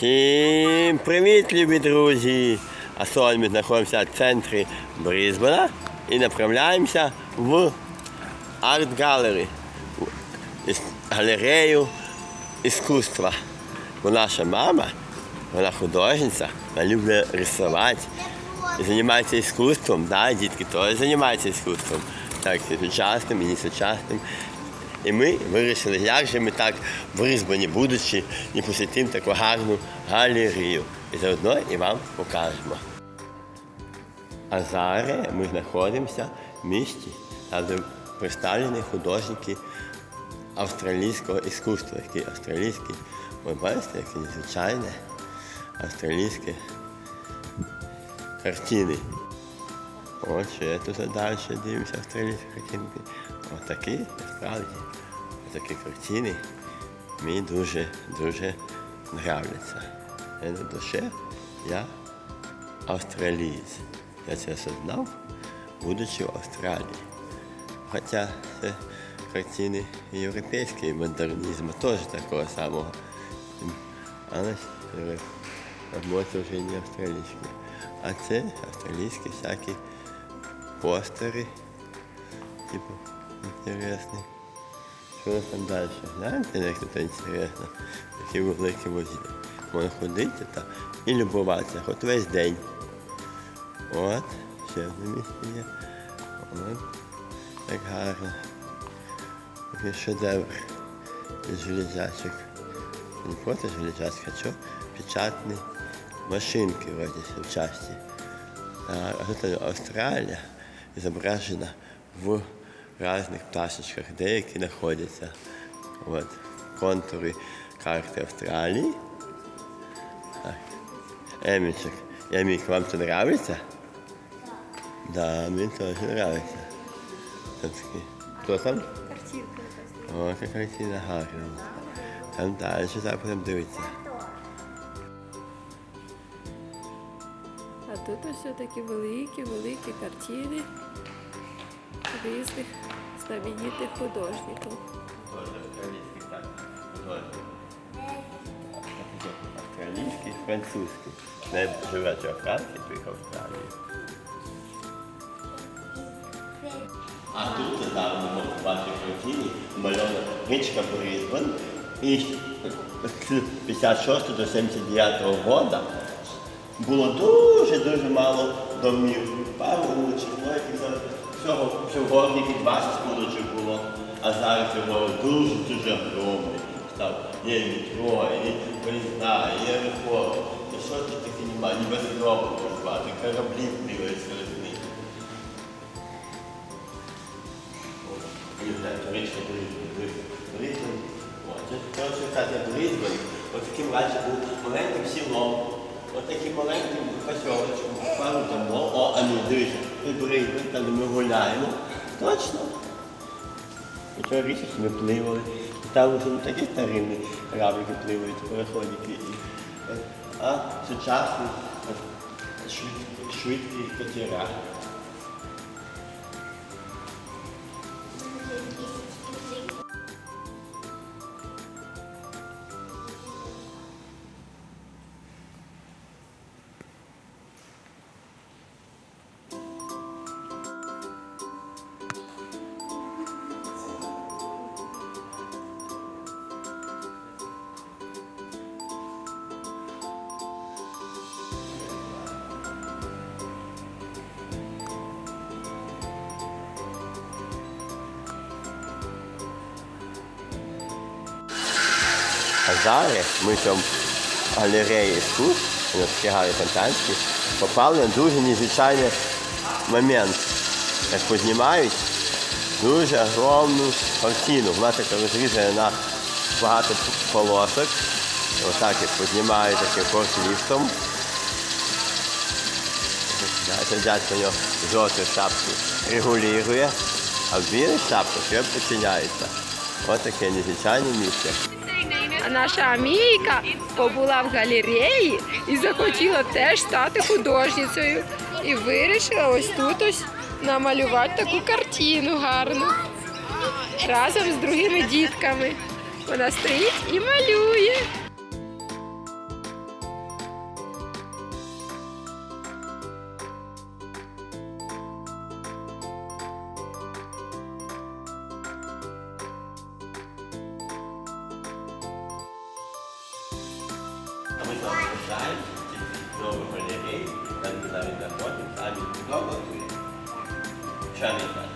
Всім привіт, любі друзі! А сьогодні ми знаходимося в центрі Брізбена і направляємося в арт-галері, в галерею іскусства. Бо наша мама, вона художниця, вона любить рисувати і займається іскусством. Да, дітки теж займаються іскусством. Так, сучасним і не сучасним. І ми вирішили, як же ми так в Ризбані, будучи, не посетимо таку гарну галерею. І заодно і вам покажемо. А зараз ми знаходимося в місті, де представлені художники австралійського іскусства, які австралійські, ви бачите, які незвичайні австралійські картини. От ще тут далі дивимося австралійські картинки. Отакі, насправді, такі картини мені дуже, дуже нравляться. Я на душе, я австралієць. Я це осознав, будучи в Австралії. Хоча це картини європейського модернізму, теж такого самого. Але роботи вже не австралійські. А це австралійські всякі постери, типу, інтересні. Що там далі? Гляньте, як тут інтересно. Такі великі музеї. Можна ходити там і любуватися, хоч весь день. От, ще одне місце є. От, як гарно. Такий шедевр із железячок. Не просто железячок, а що? Печатні машинки вроде в части. А тут Австралія зображена в різних пташечках, деякі знаходяться. От, контури карти Австралії. Так. Емічок, Емік, вам це подобається? Да, мені теж подобається. Хто там? Картинка. О, яка картина гарна. Там далі зараз будемо дивитися. А тут ось такі великі, великі картини різних знаменитих художників. Австралійський, французький. Не живе у Франції, приїхав в Австралію. А тут там ми бачити картині мальована річка Брізбен. І з 56 до 79 року було дуже-дуже мало домів. Пару вуличок, за- всього всього 20 вуличок було, а зараз його дуже-дуже огромний. Став є метро, і поїзда, і аеропорт. І що тут таке немає, ні бездробу звати, кораблі бігають серед них. Коротше казати Брізбен. Ось таким раніше був маленьким селом. Ось таким маленьким поселочком. Пару домов. О, а ну дивіться, Брізбен, там ми гуляємо. Точно. Річці ми пливали. Там вже такі старинні кораблики пливають, переходики. Е, а сучасні швидкі катера. Зараз ми цьому галереї іскусств, такі гарні фонтанські, попали на дуже незвичайний момент. Як познімають дуже огромну картину. Вона така розрізана на багато полосок. Отак як познімають таким форкліфтом. Дядько нього жовту шапку регулює, а в білій шапку все починається. Ось таке незвичайне місце. Наша Амійка побула в галереї і захотіла теж стати художницею. І вирішила ось тут ось намалювати таку картину гарну. Разом з другими дітками. Вона стоїть і малює. Залишаємо нову галерею, там зараз заходимо, самі подобається. Що не так?